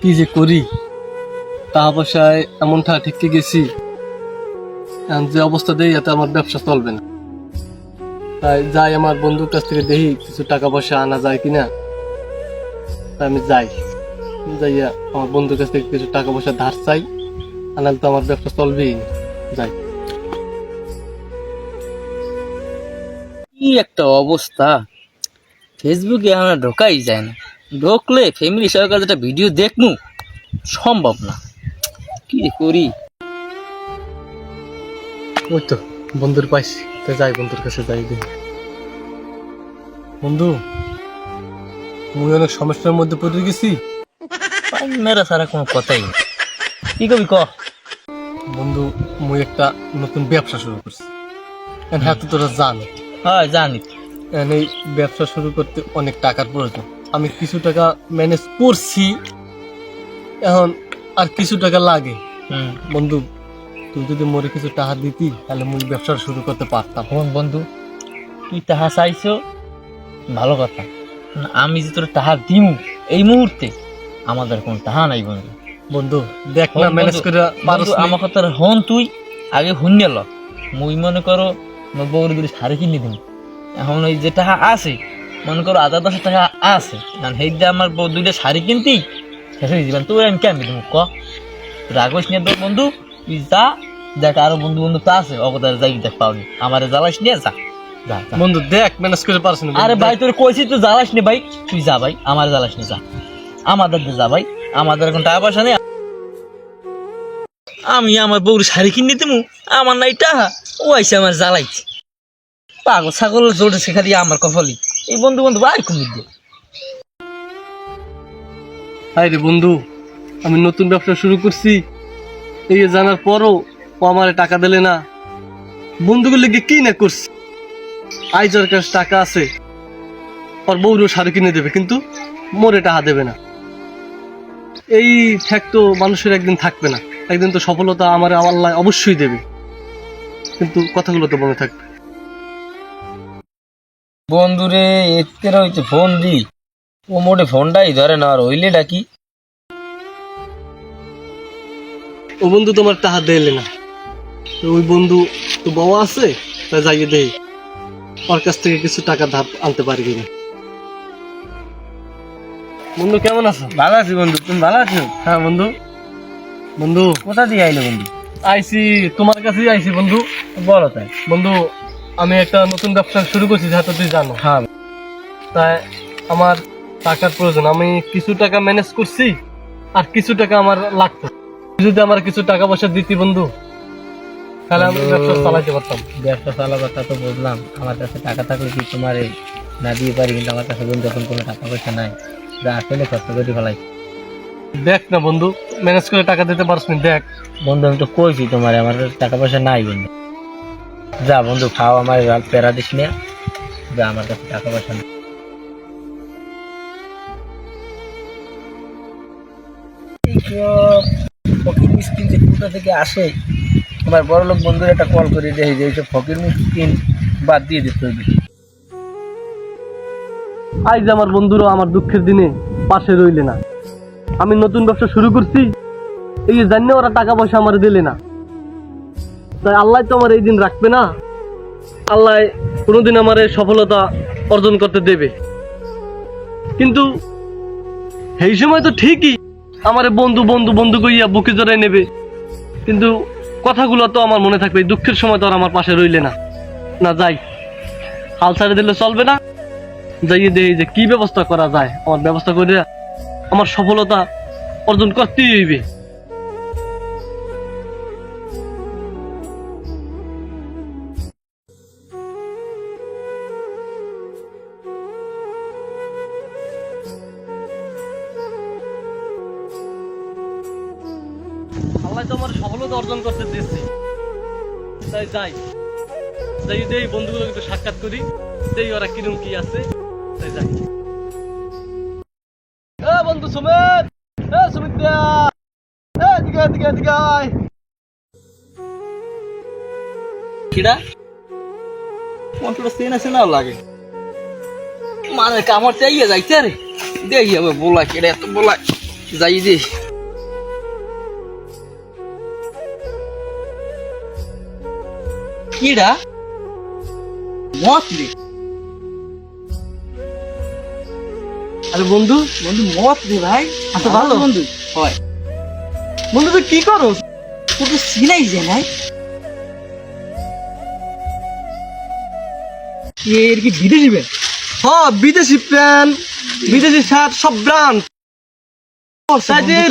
কি যে করি? টাকা পয়সায় এমন ঠা ঠিককে গেছি যে অবস্থা দেই, এতে আমার ব্যবসা চলবে না। তাই যাই আমার বন্ধুর কাছ থেকে দেখি কিছু টাকা পয়সা আনা যায় কিনা। তাই আমি যাই। যাইয়া আমার বন্ধুর কাছ থেকে কিছু টাকা পয়সা ধার চাই। আনালে তো আমার ব্যবসা চলবেই। যাই। কি একটা অবস্থা। ফেসবুকে আমরা ঢোকাই যায় না। ঢোকলে ফ্যামিলি সরকার যেটা ভিডিও দেখনু সম্ভব না। কি করি? ওই তো বন্ধুর পাইছি। তো যাই বন্ধুর কাছে যাই দিন বন্ধু মুই অনেক সমস্যার মধ্যে পড়ে গেছি। মেরা সারা কোনো কথাই নেই। কি কবি ক? বন্ধু মুই একটা নতুন ব্যবসা শুরু করছি। হ্যাঁ তো তোরা জানি। হ্যাঁ জানি। এই ব্যবসা শুরু করতে অনেক টাকার প্রয়োজন। আমি কিছু টাকা ম্যানেজ করছি এখন আর কিছু টাকা লাগে। বন্ধু তুই যদি মরে কিছু টাকা দিতি তাহলে মুই ব্যবসা শুরু করতে পারতাম। এখন বন্ধু তুই তাহা চাইছো ভালো কথা। আমি যে তোর টাকা দিমু এই মুহূর্তে আমাদের কোনো টাহা নাই বন্ধু। বন্ধু দেখ না ম্যানেজ করে বন্ধু, আমার কথা হন তুই আগে হুন্যে ল। মুই মনে করো মোর বউর দুটো শাড়ি কিনে দিন এখন ওই যে টাকা আছে মনে করো আধা দশ টাকা আছে। কারণ সেই দিয়ে আমার বউ দুইটা শাড়ি কিনতি শেষ হয়ে যাবেন তুই আমি কেমন দিব? ক? রাগস নিয়ে তোর বন্ধু তুই যা দেখ আরও বন্ধু বন্ধু তো আছে অগদার যাই দেখ পাওনি। আমার জ্বালাস নিয়ে যা। বন্ধু দেখ ম্যানেজ করে পারছ না আরে ভাই তোর কইছি তুই জ্বালাস নে ভাই। তুই যা ভাই আমার জ্বালাস নে যা। আমাদের দিয়ে যা ভাই আমাদের এখন টাকা পয়সা নেই। আমি আমার বউর শাড়ি কিনে দিমু আমার নাই টাকা ও আইসে আমার জ্বালাইছে। পাগল ছাগল জোরে শেখা দিয়ে আমার কফলি এই বন্ধু বন্ধু ভাই কুমির দিয়ে হাই রে বন্ধু, আমি নতুন ব্যবসা শুরু করছি। এই জানার পরও ও আমার টাকা দিলে না। বন্ধুগুলো লিগে কি না করছি? আইজার কাছে টাকা আছে, ওর বউরও শাড়ি কিনে দেবে, কিন্তু মোরে টাকা দেবে না। এই ঠেক তো মানুষের একদিন থাকবে না, একদিন তো সফলতা আমার আল্লাহ অবশ্যই দেবে। কিন্তু কথাগুলো তো মনে থাকবে। বন্ধুরে এতে হইতে ফোন দি ও মোটে ফোনটাই ধরে না আর হইলে ডাকি ও বন্ধু তোমার টাকা দিলে না। তো ওই বন্ধু তো বাবা আছে তা যাইয়ে দেই। ওর কাছ থেকে কিছু টাকা ধার আনতে পারি কিনা। বন্ধু কেমন আছো? ভালো আছি বন্ধু তুমি ভালো আছো? হ্যাঁ বন্ধু। বন্ধু কোথা দিয়ে আইলে বন্ধু? আইসি তোমার কাছেই আইসি বন্ধু। বলো তাই। বন্ধু আমি একটা নতুন ব্যবসা শুরু করছি যাতে তুই জানো। হ্যাঁ। তাই আমার টাকার প্রয়োজন। আমি কিছু টাকা ম্যানেজ করছি আর কিছু টাকা আমার লাগতো যদি আমার কিছু টাকা পয়সা দিতি বন্ধু তাহলে আমি ব্যবসা চালাতে পারতাম। ব্যবসা চালাবার তা তো বুঝলাম। আমার কাছে টাকা থাকলে কি তোমার এই না দিয়ে পারি কিন্তু আমার কাছে বন্ধু এখন কোনো টাকা পয়সা নাই। যা আসলে কষ্ট করে ফেলাই। দেখ না বন্ধু ম্যানেজ করে টাকা দিতে পারছ দেখ। বন্ধু আমি তো কইছি তোমার আমার টাকা পয়সা নাই বন্ধু। যা বন্ধু, খাও আমার প্যারা দিস না। যা আমার কাছে টাকা পয়সা ফকির মিসকিন যে কোথা থেকে আসে, আমার বড় লোক বন্ধুর একটা কল করে যে এইসব ফকির মিসকিন বাদ দিয়ে দিতে হবে। আজ আমার বন্ধুরা আমার দুঃখের দিনে পাশে রইলে না। আমি নতুন ব্যবসা শুরু করছি, এই যে জানি ওরা টাকা পয়সা আমার দিলে না। তাই আল্লাহ তো আমার এই দিন রাখবে না। আল্লাহ কোনোদিন আমার সফলতা অর্জন করতে দেবে। কিন্তু এই সময় তো ঠিকই আমার বন্ধু বন্ধু বন্ধু কইয়া বুকে জড়াই নেবে। কিন্তু কথাগুলো তো আমার মনে থাকবে দুঃখের সময় তো আর আমার পাশে রইলে না। না, যাই। হাল ছাড়ে দিলে চলবে না। যাইয়ে দেই যে কি ব্যবস্থা করা যায়। আমার ব্যবস্থা করে আমার সফলতা অর্জন করতেই হইবে। তাই যাই যাই দেই বন্ধুগুলো একটু সাক্ষাৎ করি। দেই, ওরা কিরম কি আছে? তাই যাই বন্ধু সুমিত সুমিত আছে না, লাগে। মানে কামড় চাইয়ে যাইতে রে। দেখি বলা কেড়ে, এত বলা যাই দে। কিডা মত রে আরে বন্ধু বন্ধু মত রে ভাই। আচ্ছা, ভালো। বন্ধু। হয়। বন্ধু তুই কি করো? তোকে সিলাই যে নাই? এর কি বিদেশি বে হ্যাঁ বিদেশি প্যান্ট বিদেশি শার্ট সব ব্র্যান্ড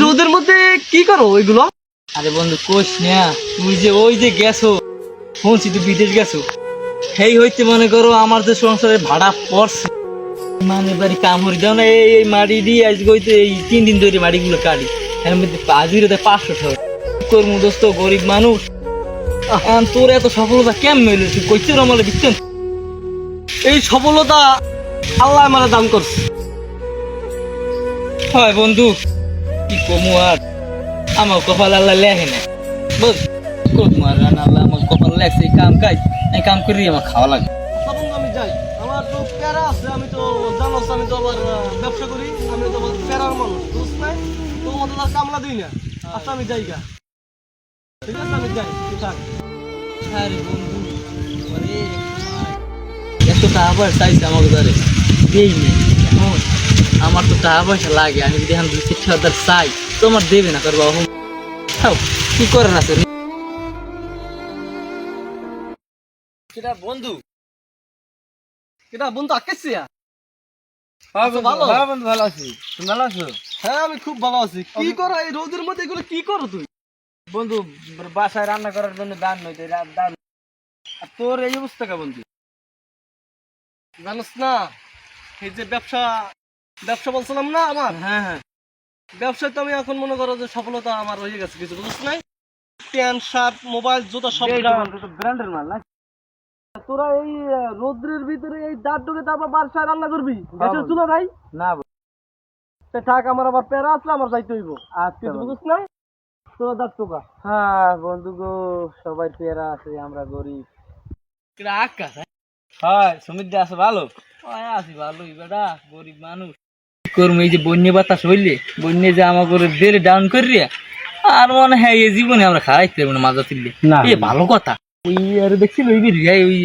রোদের মধ্যে কি করো ওইগুলো? আরে বন্ধু কোষ না তুই যে ওই যে গেছো। শুনছি, তুই বিদেশ গেছো? সেই হইতে মনে করো, আমার যে সংসারে ভাড়া পড়ছে মানে বাড়ি কাম হরি যাও না, এই মাটি দিয়ে আজকে হইতে এই তিন দিন ধরে মাটিগুলো কাটি। এর মধ্যে আজকে তো পাঁচশো টাকা। কি করব দোস্ত, গরিব মানুষ। তোর এত সফলতা কেমন হইল? তুই কইতে রমালে বিচ্ছেন এই সফলতা আল্লাহ আমার দান করছে। হয় বন্ধু, কি কমু আর? আমার কপাল আল্লাহ লেখে না। বল আর আল্লাহ আমার কপাল লেখছে এই কাম কাজ, এই কাম করি আমার খাওয়া লাগে তো এত টাকা পয়সা চাইছে আমাকে ধরে। আমার তো টাকা পয়সা লাগে, আমি যদি এখন দুই চার চাই তো আমার দেবে না করব কি করার আছে? সেটা বন্ধু? এটা বন্ধু আকেছিয়া হ্যাঁ ভালো? হ্যাঁ বন্ধু ভালো আছি। তুমি ভালো আছো? হ্যাঁ আমি খুব ভালো আছি। কি করো এই রোদের মধ্যে? এগুলো কি করো তুই বন্ধু বাসায় রান্না করার জন্য দান নইতে দান আর তোর এই অবস্থা কা বন্ধু? জানোস না এই যে ব্যবসা ব্যবসা বলছিলাম না আমার? হ্যাঁ হ্যাঁ। ব্যবসায় তো আমি এখন মনে করো যে সফলতা আমার হয়ে গেছে কিছু বুঝছ নাই? প্যান্ট শার্ট মোবাইল জুতা সব ব্র্যান্ডের মাল না তোরা এই রোদ্রের ভিতরে এই দাঁত ঢুকে তারপর বাসায় রান্না করবি? গ্যাসের চুলা ভাই না সে থাক আমার আবার প্যারা আসলে আমার যাইতে হইব। আচ্ছা কিছু বুঝছ নাই তোরা দাঁত টোকা হ্যাঁ বন্ধু গো সবাই প্যারা আছে আমরা গরিব। আকাশ হয়? সুমিত আছে ভালো? আছি ভালোই বেটা গরিব মানুষ। করব এই যে বন্যে বাতাস হইলে বন্যে যে আমার করে দিলে ডাউন করিয়া আর মনে হয় এই জীবনে আমরা খাইতে পারব না মাজা তুললে। না। এ ভালো কথা। ওই আর দেখছিল ওই ওই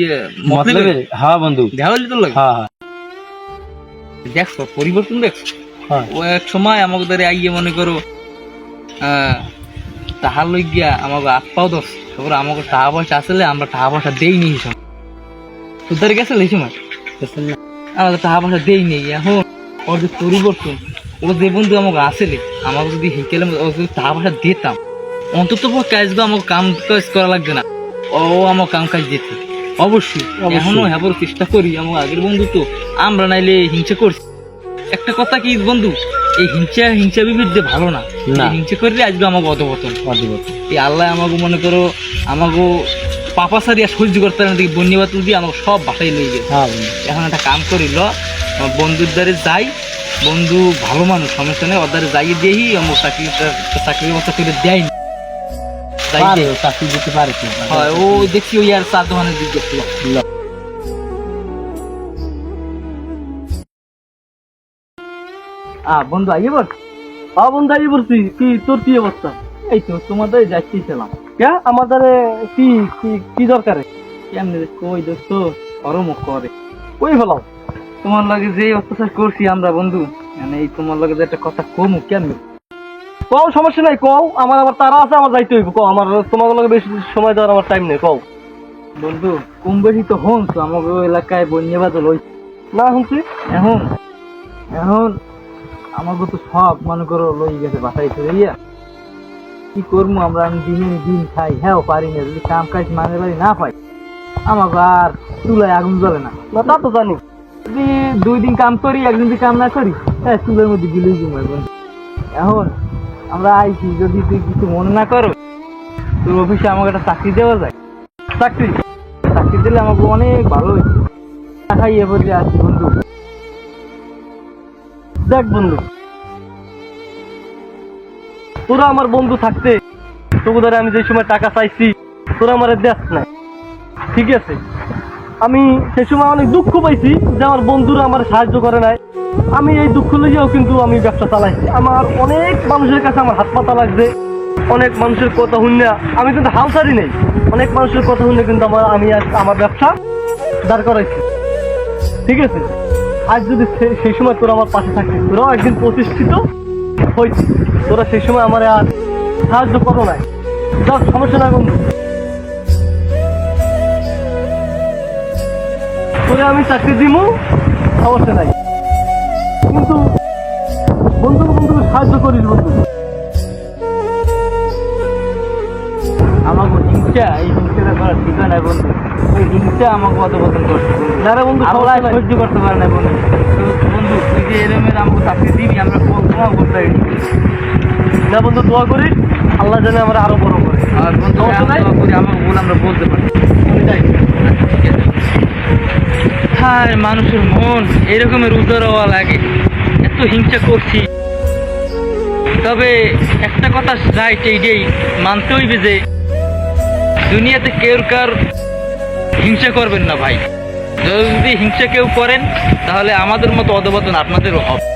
মতলবে? হ্যাঁ বন্ধু। দেখা হইলে তোর লাগে। হ্যাঁ হ্যাঁ। দেখছ পরিবর্তন দেখছ? হ্যাঁ। ও এক সময় আমাকে ধরে আইয়ে মনে করো তাহার আমাকে দোষ তারপরে আমাকে টাকা পয়সা আসলে আমরা টাকা পয়সা দেই নি তোদের গেছে এই সময়? টাকা পয়সা দেই নেই এখন ওর যে পরিবর্তন ও যে বন্ধু আমাকে আসলে আমাকে যদি হেঁকেলে ও যদি টাকা পয়সা দিতাম অন্তত আসবে আমাকে কাম কাজ করা লাগবে না। ও আমার কাম কাজ দিত অবশ্যই। এখনও হ্যাঁ চেষ্টা করি আমার আগের বন্ধু তো আমরা নাইলে হিংসা করছি একটা কথা কি বন্ধু এই হিংসা হিংসা বিবিধ ভালো না। হিংসা করলে আসবে আমাকে অধপতন অদ্ভুত এই আল্লাহ আমাকে মনে করো আমাকে পাপা সারিয়া সহ্য করতে পারে না দেখি বন্যা বাতুল আমাকে সব বাসায় লই গেছে এখন একটা কাম করিল আমার বন্ধুর দ্বারে যাই বন্ধু ভালো মানুষ সমস্যা নেই ওদের যাই দিয়েই আমার চাকরি চাকরির ব্যবস্থা করে দেয়নি পারে চাকরি দিতে পারে হয় ও দেখছি ওই আর চার দোকানের দিক গেছিল বন্ধু আইয়ে বল হ্যাঁ বন্ধু আই বলছি কি তোর কি অবস্থা? এই তো তোমাদের যাচ্ছিলাম কে? আমাদের কি কি দরকারে? কেমনে? কই দোস্ত করে। কই ফেলাও? তোমার লাগে যে অত্যাচার করছি আমরা বন্ধু মানে এই তোমার লাগে যে একটা কথা কমু কেমনে? কও সমস্যা নাই কও। আমার আবার তারা আছে আমার যাইতে হইব। কও আমার তোমার লগে বেশি সময় দেওয়ার আমার টাইম নেই কও। বন্ধু কম বেশি তো হন তো আমাকে ওই এলাকায় বন্যা বাদল হইছে। না শুনছি এখন এখন আমার তো সব মনে করো লই গেছে বাসায় চলে ইয়া কি করব আমরা আমি দিনে দিন খাই হ্যাঁ পারি না যদি কাম কাজ মানে বাড়ি না পাই আমার আর চুলায় আগুন জ্বলে না। না তা তো জানি। যদি দুই দিন কাম করি একদিন যদি কাম না করি হ্যাঁ চুলের মধ্যে গিলেই ঘুমাই এখন আমরা আইছি, যদি তুই কিছু মনে না করো, তোর অফিসে আমাকে একটা চাকরি দেওয়া যায়। চাকরি? চাকরি দিলে আমাকে অনেক ভালো হয়েছে খাইয়ে পড়ে আছি বন্ধু? দেখ বন্ধু, তোরা আমার বন্ধু থাকতে তবু ধরে আমি যে সময় টাকা চাইছি, তোরা আমার দেখ নাই ঠিক আছে? আমি সে সময় অনেক দুঃখ পাইছি যে আমার বন্ধুরা আমার সাহায্য করে নাই। আমি এই দুঃখ লইয়াও কিন্তু আমি ব্যবসা চালাইছি আমার অনেক মানুষের কাছে আমার হাত পাতা লাগছে। অনেক মানুষের কথা শুনে আমি কিন্তু হাউসারি নেই। অনেক মানুষের কথা শুনে কিন্তু আমার আমি আমার ব্যবসা দাঁড় করাইছি। ঠিক আছে? আজ যদি সেই সময় তোরা আমার পাশে থাকিস তোরাও একদিন প্রতিষ্ঠিত হয়েছি তোরা সেই সময় আমার আর সাহায্য করো নাই। যাও, সমস্যা নাই বন্ধু। তোরে আমি চাকরি দিমু, সমস্যা নাই। কিন্তু বন্ধু বন্ধুকে সাহায্য করিস বন্ধু। আমাকে হিংসা এই হিংসাটা করার ঠিকা নাই বন্ধু। ওই হিংসা আমাকে অধপতন করছে না। রে বন্ধু নাই। সহ্য করতে পারে না বন্ধু। বন্ধু তুই যে এরমের আমাকে চাকরি দিবি আমরা তোমার করতে পারি না। বন্ধু দোয়া করিস আল্লাহ জানে আমরা আরও বড় করে। আর বন্ধু আমরা করি আমরা বলতে পারি। আমি যাই। হায় মানুষের মন? এরকমের উদার হওয়া লাগে। এত হিংসা করছি। তবে একটা কথা রাইট এইটাই মানতে হইবে যে দুনিয়াতে কেউ কার হিংসা করবেন না ভাই। যদি হিংসা কেউ করেন, তাহলে আমাদের মতো অধবতন আপনাদেরও হবে।